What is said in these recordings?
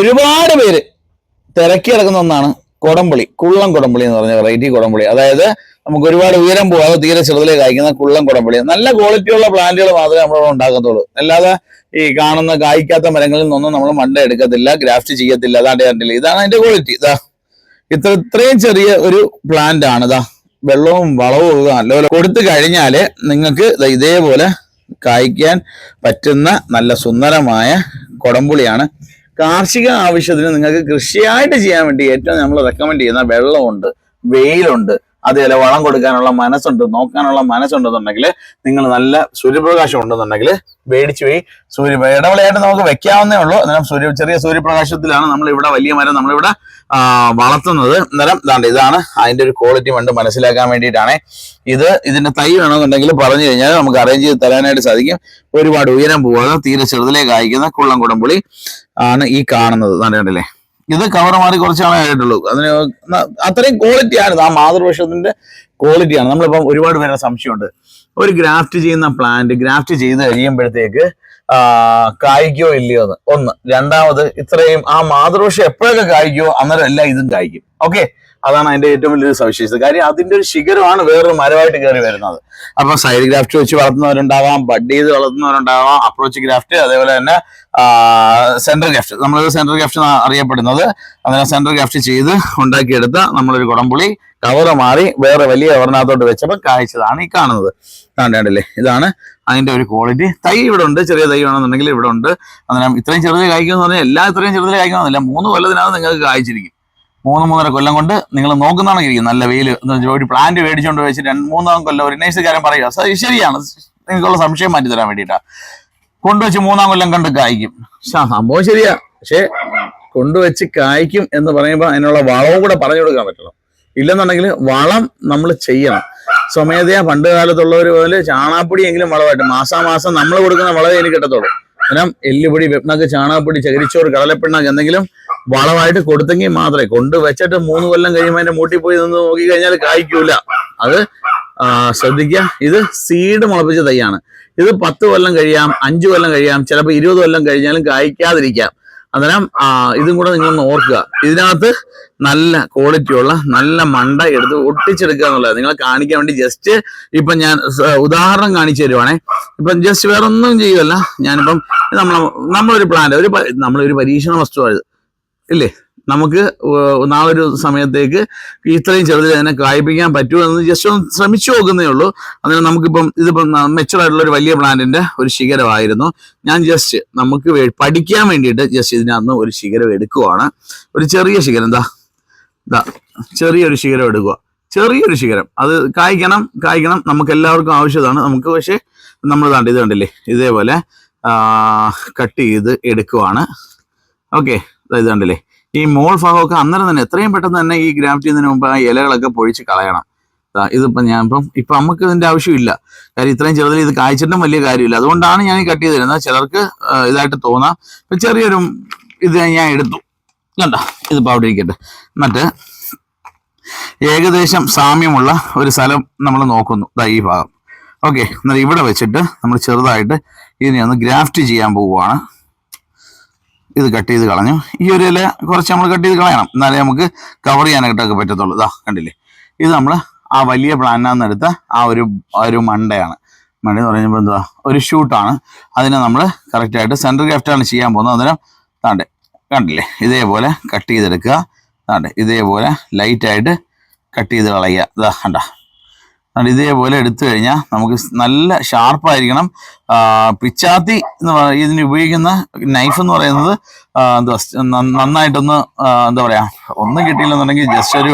ഒരുപാട് പേര് തിരക്കി കിടക്കുന്ന ഒന്നാണ് കുടംപുളി കുള്ളം കുടംപുളി എന്ന് പറഞ്ഞ വെറൈറ്റി കുടംപുളി. അതായത് നമുക്ക് ഒരുപാട് ഉയരം പോകാതെ തീരെ ചെറുതിലേക്ക് കായ്ക്കുന്ന കുള്ളം കുടംപുളി. നല്ല ക്വാളിറ്റിയുള്ള പ്ലാന്റുകൾ മാത്രമേ നമ്മളിവിടെ ഉണ്ടാക്കത്തുള്ളൂ. അല്ലാതെ ഈ കാണുന്ന കായ്ക്കാത്ത മരങ്ങളിൽ നിന്നൊന്നും നമ്മൾ മണ്ട എടുക്കത്തില്ല ഗ്രാഫ്റ്റ് ചെയ്യത്തില്ല അതാണ്ട് കണ്ടില്ല ഇതാണ് അതിന്റെ ക്വാളിറ്റി ഇതാ ഇത്ര ഇത്രയും ചെറിയ ഒരു പ്ലാന്റ് ആണ്. ഇതാ വെള്ളവും വളവും ഒക്കെ നല്ലപോലെ കൊടുത്തു കഴിഞ്ഞാൽ നിങ്ങൾക്ക് ഇതേപോലെ കായ്ക്കാൻ പറ്റുന്ന നല്ല സുന്ദരമായ കൊടംപുളിയാണ് കാർഷിക ആവശ്യത്തിന് നിങ്ങൾക്ക് കൃഷിയായിട്ട് ചെയ്യാൻ വേണ്ടി ഏറ്റവും നമ്മൾ റെക്കമെൻഡ് ചെയ്യുന്ന വെള്ളമുണ്ട് വെയിലുണ്ട് അതേപോലെ വളം കൊടുക്കാനുള്ള മനസ്സുണ്ട് നോക്കാനുള്ള മനസ്സുണ്ടെന്നുണ്ടെങ്കിൽ നിങ്ങൾ നല്ല സൂര്യപ്രകാശം ഉണ്ടെന്നുണ്ടെങ്കിൽ മേടിച്ചു പോയി. സൂര്യ ഇടവിളയായിട്ട് നമുക്ക് വെക്കാവുന്നേ ഉള്ളൂ. അന്നേരം സൂര്യ ചെറിയ സൂര്യപ്രകാശത്തിലാണ് നമ്മൾ ഇവിടെ വലിയ മരം നമ്മളിവിടെ വളർത്തുന്നത്. അന്നേരം ഇതാണ്ട് ഇതാണ് അതിന്റെ ഒരു ക്വാളിറ്റി വേണ്ട മനസ്സിലാക്കാൻ വേണ്ടിയിട്ടാണ്. ഇത് ഇതിന്റെ തൈ വേണമെന്നുണ്ടെങ്കിൽ പറഞ്ഞു കഴിഞ്ഞാൽ നമുക്ക് അറേഞ്ച് ചെയ്ത് തരാനായിട്ട് സാധിക്കും. ഒരുപാട് ഉയരം പോവാതെ തീരെ ചെറുതിലേക്ക് അയക്കുന്ന കുള്ളം കുടംപുളി ആണ് ഈ കാണുന്നത്. നല്ല കണ്ടില്ലേ? ഇത് കവർ മാറി കുറച്ച് നാളെ ആയിട്ടുള്ളൂ. അതിന് അത്രയും ക്വാളിറ്റിയാണ് ആ മാതൃവൃക്ഷത്തിന്റെ ക്വാളിറ്റിയാണ് നമ്മളിപ്പം ഒരുപാട് പേരുടെ സംശയമുണ്ട്. ഒരു ഗ്രാഫ്റ്റ് ചെയ്യുന്ന പ്ലാന്റ് ഗ്രാഫ്റ്റ് ചെയ്ത് കഴിയുമ്പോഴത്തേക്ക് കായ്ക്കോ ഇല്ലയോ എന്ന്. ഒന്ന്. രണ്ടാമത് ഇത്രയും ആ മാതൃവൃക്ഷം എപ്പോഴൊക്കെ കായ്ക്കോ അന്നേരം എല്ലാം ഇതും കായ്ക്കും. ഓക്കെ അതാണ് അതിന്റെ ഏറ്റവും വലിയൊരു സവിശേഷത. കാര്യം അതിന്റെ ഒരു ശിഖരമാണ് വേറൊരു മരമായിട്ട് കയറി വരുന്നത്. അപ്പൊ സൈഡ് ഗ്രാഫ്റ്റ് വെച്ച് വളർത്തുന്നവരുണ്ടാവാം ബഡ് ചെയ്ത് വളർത്തുന്നവരുണ്ടാവാം അപ്രോച്ച് ഗ്രാഫ്റ്റ് അതേപോലെ തന്നെ സെൻട്രൽ ഗ്രാഫ്റ്റ് നമ്മളത് സെൻട്രൽ ഗ്രാഫ്റ്റ് അറിയപ്പെടുന്നത്. അങ്ങനെ സെൻട്രൽ ഗ്രാഫ്റ്റ് ചെയ്ത് ഉണ്ടാക്കിയെടുത്ത നമ്മളൊരു കുടംപുളി കവറ് മാറി വേറെ വലിയ കവറിനകത്തോട്ട് വെച്ചപ്പോൾ കായ്ച്ചതാണ് ഈ കാണുന്നത്. കണ്ടല്ലേ? ഇതാണ് അതിന്റെ ഒരു ക്വാളിറ്റി തൈ ഇവിടെ ഉണ്ട് ചെറിയ തൈ വേണമെന്നുണ്ടെങ്കിൽ ഇവിടെ ഉണ്ട്. അന്നേരം ഇത്രയും ചെറുതായി കായ്ക്കുമെന്ന് പറഞ്ഞാൽ എല്ലാം ഇത്രയും ചെറുതിൽ കായ്ക്കണമെന്നില്ല മൂന്ന് കൊല്ലത്തിനകത്ത് നിങ്ങൾക്ക് കായ്ച്ചിരിക്കും. മൂന്ന് മൂന്നര കൊല്ലം കൊണ്ട് നിങ്ങൾ നോക്കുന്നതാണെങ്കിൽ ഇരിക്കും നല്ല വെയിൽ ഒരു പ്ലാന്റ് മേടിച്ചുകൊണ്ട് വെച്ച് രണ്ട് മൂന്നാം കൊല്ലം ഒരു നേഴ്സുകാരൻ പറയുക "സ- ശരിയാണ്. നിങ്ങൾക്കുള്ള സംശയം മാറ്റി തരാൻ വേണ്ടിയിട്ടാണ് കൊണ്ടുവച്ച് മൂന്നാം കൊല്ലം കണ്ട് കായ്ക്കും. സംഭവം ശരിയാ. പക്ഷെ കൊണ്ടുവച്ച് കായ്ക്കും എന്ന് പറയുമ്പോൾ അതിനുള്ള വളവും കൂടെ പറഞ്ഞു കൊടുക്കാൻ പറ്റണം. ഇല്ലെന്നുണ്ടെങ്കിൽ വളം നമ്മൾ ചെയ്യണം. സ്വമേധയാ പണ്ട് കാലത്തുള്ളവർ പോലെ ചാണാപ്പൊടിയെങ്കിലും വളമായിട്ട് മാസാമാസം നമ്മൾ കൊടുക്കുന്ന വളമേ എനിക്ക് കിട്ടത്തുള്ളൂ. കാരണം എല്ലുപൊടി വെപ്നക്ക് ചാണകപ്പൊടി ചകിരിച്ചോറ് കടലപ്പിണ്ണക്ക് എന്തെങ്കിലും വളമായിട്ട് കൊടുത്തെങ്കിൽ മാത്രമേ കൊണ്ടുവച്ചിട്ട് മൂന്ന് കൊല്ലം കഴിയുമ്പോൾ അതിന്റെ മൂട്ടി പോയി നിന്ന് നോക്കി കഴിഞ്ഞാൽ കായ്ക്കൂല. അത് ശ്രദ്ധിക്കുക. ഇത് സീഡ് മുളപ്പിച്ച തൈയാണ്. ഇത് പത്ത് കൊല്ലം കഴിയാം അഞ്ചു കൊല്ലം കഴിയാം ചിലപ്പോൾ ഇരുപത് കൊല്ലം കഴിഞ്ഞാലും കായ്ക്കാതിരിക്കാം. അന്നേരം ഇതും കൂടെ നിങ്ങളൊന്ന് ഓർക്കുക. ഇതിനകത്ത് നല്ല ക്വാളിറ്റിയുള്ള നല്ല മണ്ട എടുത്ത് ഒട്ടിച്ചെടുക്കുക എന്നുള്ളത്. നിങ്ങളെ കാണിക്കാൻ വേണ്ടി ജസ്റ്റ് ഇപ്പൊ ഞാൻ ഉദാഹരണം കാണിച്ചു തരുവാണേ. ഇപ്പം ജസ്റ്റ് വേറെ ഒന്നും ചെയ്യുമല്ല ഞാനിപ്പം നമ്മൾ നമ്മളൊരു പ്ലാന്റ് ഒരു നമ്മളൊരു പരീക്ഷണ വസ്തുവാണ് ഇല്ലേ? നമുക്ക് നാളെ ഒരു സമയത്തേക്ക് ഇത്രയും ചെറുതിൽ അതിനെ കായ്പിക്കാൻ പറ്റുമോ എന്ന് ജസ്റ്റ് ഒന്ന് ശ്രമിച്ചു നോക്കുന്നേ ഉള്ളൂ. അതിന് നമുക്കിപ്പം ഇതിപ്പം മെച്ചുവർ ആയിട്ടുള്ള ഒരു വലിയ പ്ലാന്റിന്റെ ഒരു ശിഖരമായിരുന്നു. ഞാൻ ജസ്റ്റ് നമുക്ക് പഠിക്കാൻ വേണ്ടിയിട്ട് ജസ്റ്റ് ഇതിനകത്ത് ഒരു ശിഖരം എടുക്കുവാണ്. ഒരു ചെറിയ ശിഖരം എന്താ ഇതാ ചെറിയൊരു ശിഖരം എടുക്കുക ചെറിയൊരു ശിഖരം. അത് കായ്ക്കണം കായ്ക്കണം. നമുക്ക് എല്ലാവർക്കും ആവശ്യമാണ്. നമുക്ക് പക്ഷേ നമ്മൾ കണ്ട് ഇത് കണ്ടില്ലേ? ഇതേപോലെ കട്ട് ചെയ്ത് എടുക്കുവാണ്. ഓക്കെ ഇത് കണ്ടില്ലേ? ഈ മോൾ ഭാഗമൊക്കെ അന്നേരം തന്നെ എത്രയും പെട്ടെന്ന് തന്നെ ഈ ഗ്രാഫ്റ്റ് ചെയ്യുന്നതിന് മുമ്പ് ആ ഇലകളൊക്കെ പൊഴിച്ച് കളയണം. ഇതിപ്പം ഞാൻ ഇപ്പം ഇപ്പം നമുക്ക് ഇതിന്റെ ആവശ്യമില്ല. കാര്യം ഇത്രയും ചെറുതിൽ ഇത് കായ്ച്ചിട്ടും വലിയ കാര്യമില്ല. അതുകൊണ്ടാണ് ഞാൻ ഈ കട്ട് ചെയ്ത് തരുന്നത്. ചിലർക്ക് ഇതായിട്ട് തോന്നാം. ഇപ്പം ചെറിയൊരു ഇത് ഞാൻ എടുത്തു. കണ്ട? ഇതിപ്പോൾ അവിടെ ഇരിക്കട്ടെ. എന്നിട്ട് ഏകദേശം സാമ്യമുള്ള ഒരു സ്ഥലം നമ്മൾ നോക്കുന്നു. ദാ ഈ ഭാഗം. ഓക്കെ. എന്നാൽ ഇവിടെ വെച്ചിട്ട് നമ്മൾ ചെറുതായിട്ട് ഇതിനെ ഒന്ന് ഗ്രാഫ്റ്റ് ചെയ്യാൻ പോവുകയാണ്. ഇത് കട്ട് ചെയ്ത് കളഞ്ഞു. ഈ ഒരു ഇല കുറച്ച് നമ്മൾ കട്ട് ചെയ്ത് കളയണം. എന്നാലേ നമുക്ക് കവർ ചെയ്യാനായിട്ടൊക്കെ പറ്റത്തുള്ളൂ. ഇതാ കണ്ടില്ലേ? ഇത് നമ്മൾ ആ വലിയ പ്ലാനിൽ എടുത്ത ആ ഒരു ഒരു മണ്ടയാണ്. മണ്ട എന്ന് പറയുമ്പോൾ എന്താ ഒരു ഷൂട്ടാണ് അതിനെ നമ്മൾ കറക്റ്റായിട്ട് സെന്റർ ഗ്രാഫ്റ്റാണ് ചെയ്യാൻ പോകുന്നത്. അന്നേരം താണ്ടെ കണ്ടില്ലേ? ഇതേപോലെ കട്ട് ചെയ്തെടുക്കുക. താണ്ടെ ഇതേപോലെ ലൈറ്റായിട്ട് കട്ട് ചെയ്ത് കളയുക. ഇതാ കണ്ട? ഇതേപോലെ എടുത്തു കഴിഞ്ഞാൽ നമുക്ക് നല്ല ഷാർപ്പായിരിക്കണം പിച്ചാത്തി എന്ന് പറ- ഇതിന് ഉപയോഗിക്കുന്ന നൈഫ് എന്ന് പറയുന്നത് നന്ന- നന്നായിട്ടൊന്ന് എന്താ പറയാ ഒന്നും കിട്ടിയില്ലെന്നുണ്ടെങ്കിൽ ജസ്റ്റ് ഒരു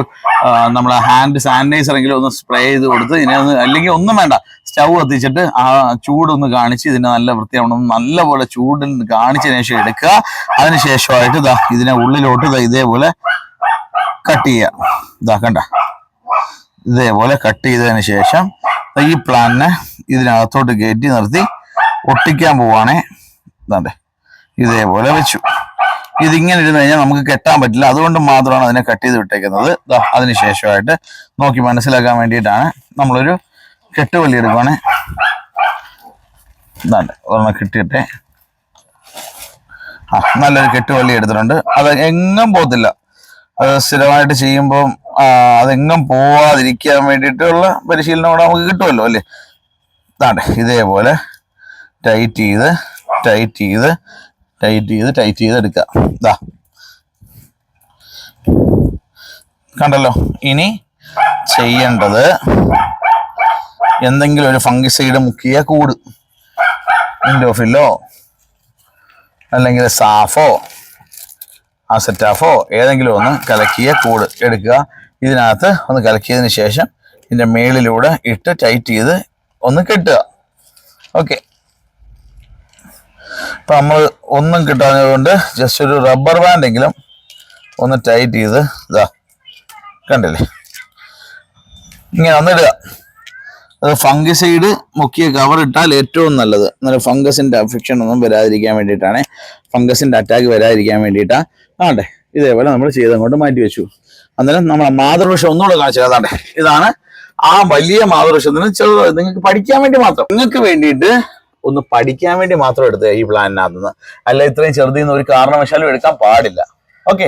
നമ്മളെ ഹാൻഡ് സാനിറ്റൈസർ എങ്കിലും ഒന്ന് സ്പ്രേ ചെയ്ത് കൊടുത്ത് ഇതിനെ ഒന്ന് അല്ലെങ്കിൽ ഒന്നും വേണ്ട സ്റ്റൗ കത്തിച്ചിട്ട് ആ ചൂടൊന്ന് കാണിച്ച് ഇതിനെ നല്ല വൃത്തിയാവണം നല്ലപോലെ ചൂടിൽ കാണിച്ചതിന് ശേഷം എടുക്കുക. അതിന് ശേഷമായിട്ട് ഇതാ ഇതിനെ ഉള്ളിലോട്ട് ഇതാ ഇതേപോലെ കട്ട് ചെയ്യുക. ഇതാ കണ്ട ഇതേപോലെ കട്ട് ചെയ്തതിന് ശേഷം ഈ പ്ലാനിനെ ഇതിനകത്തോട്ട് കയറ്റി നിർത്തി ഒട്ടിക്കാൻ പോവാണേ. ഇതാണ്ടേ. ഇതേപോലെ വെച്ചു. ഇതിങ്ങനെ ഇരുന്ന് കഴിഞ്ഞാൽ നമുക്ക് കെട്ടാൻ പറ്റില്ല. അതുകൊണ്ട് മാത്രമാണ് അതിനെ കട്ട് ചെയ്ത് വിട്ടേക്കുന്നത്. ദാ അതിന് ശേഷമായിട്ട് നോക്കി മനസ്സിലാക്കാൻ വേണ്ടിയിട്ടാണ് നമ്മളൊരു കെട്ടുവള്ളി എടുക്കുവാണേ. ഇതാണ്ട്. ഒരെണ്ണം കിട്ടിയിട്ടെ. ആ നല്ലൊരു കെട്ടുവള്ളി എടുത്തിട്ടുണ്ട്. അത് എങ്ങും പോകത്തില്ല. അത് സ്ഥിരമായിട്ട് ചെയ്യുമ്പം അതെങ്ങും പോവാതിരിക്കാൻ വേണ്ടിയിട്ടുള്ള പരിശീലനം കൂടെ നമുക്ക് കിട്ടുമല്ലോ അല്ലേ? താണ്ടെ ഇതേപോലെ ടൈറ്റ് ചെയ്ത് ടൈറ്റ് ചെയ്ത് ടൈറ്റ് ചെയ്ത് ടൈറ്റ് ചെയ്ത് എടുക്കുക ഇതാ കണ്ടല്ലോ ഇനി ചെയ്യേണ്ടത് എന്തെങ്കിലും ഒരു ഫംഗിസൈഡ് മുക്കിയ കൂട് ഇൻഡോഫിലോ അല്ലെങ്കിൽ സാഫോ അസറ്റാഫോ ഏതെങ്കിലും ഒന്ന് കലക്കിയ കൂട് എടുക്കുക. ഇതിനകത്ത് ഒന്ന് കലക്കിയതിന് ശേഷം ഇതിന്റെ മേളിലൂടെ ഇട്ട് ടൈറ്റ് ചെയ്ത് ഒന്ന് കെട്ടുക. ഓക്കെ അപ്പം നമ്മൾ ഒന്നും കിട്ടാഞ്ഞതുകൊണ്ട് ജസ്റ്റ് ഒരു റബ്ബർ ബാൻഡെങ്കിലും ഒന്ന് ടൈറ്റ് ചെയ്ത് ഇതാ. കണ്ടില്ലേ? ഇങ്ങനെ ഒന്നിടുക അത് ഫംഗസൈഡ് മുക്കിയ കവർ ഇട്ടാൽ ഏറ്റവും നല്ലത്. എന്നാലും ഫംഗസിന്റെ അഫെക്ഷൻ ഒന്നും വരാതിരിക്കാൻ വേണ്ടിയിട്ടാണ്. ഫംഗസിന്റെ അറ്റാക്ക് വരാതിരിക്കാൻ വേണ്ടിയിട്ടാണ് ആണ്ടേ ഇതേപോലെ നമ്മൾ ചെയ്തങ്ങോട്ട് മാറ്റി വെച്ചു അന്നേരം നമ്മുടെ മാതൃവൃക്ഷം ഒന്നുകൂടെ കാണിച്ചത് അതാണ് ഇതാണ് ആ വലിയ മാതൃവൃക്ഷത്തിന് ചെറുത് നിങ്ങൾക്ക് പഠിക്കാൻ വേണ്ടി മാത്രം. നിങ്ങൾക്ക് വേണ്ടിയിട്ട് ഒന്ന് പഠിക്കാൻ വേണ്ടി മാത്രം എടുത്തത് ഈ പ്ലാനിനകത്ത് നിന്ന് അല്ല ഇത്രയും ചെറുതിൽ നിന്ന് ഒരു കാരണവശാലും എടുക്കാൻ പാടില്ല. ഓക്കെ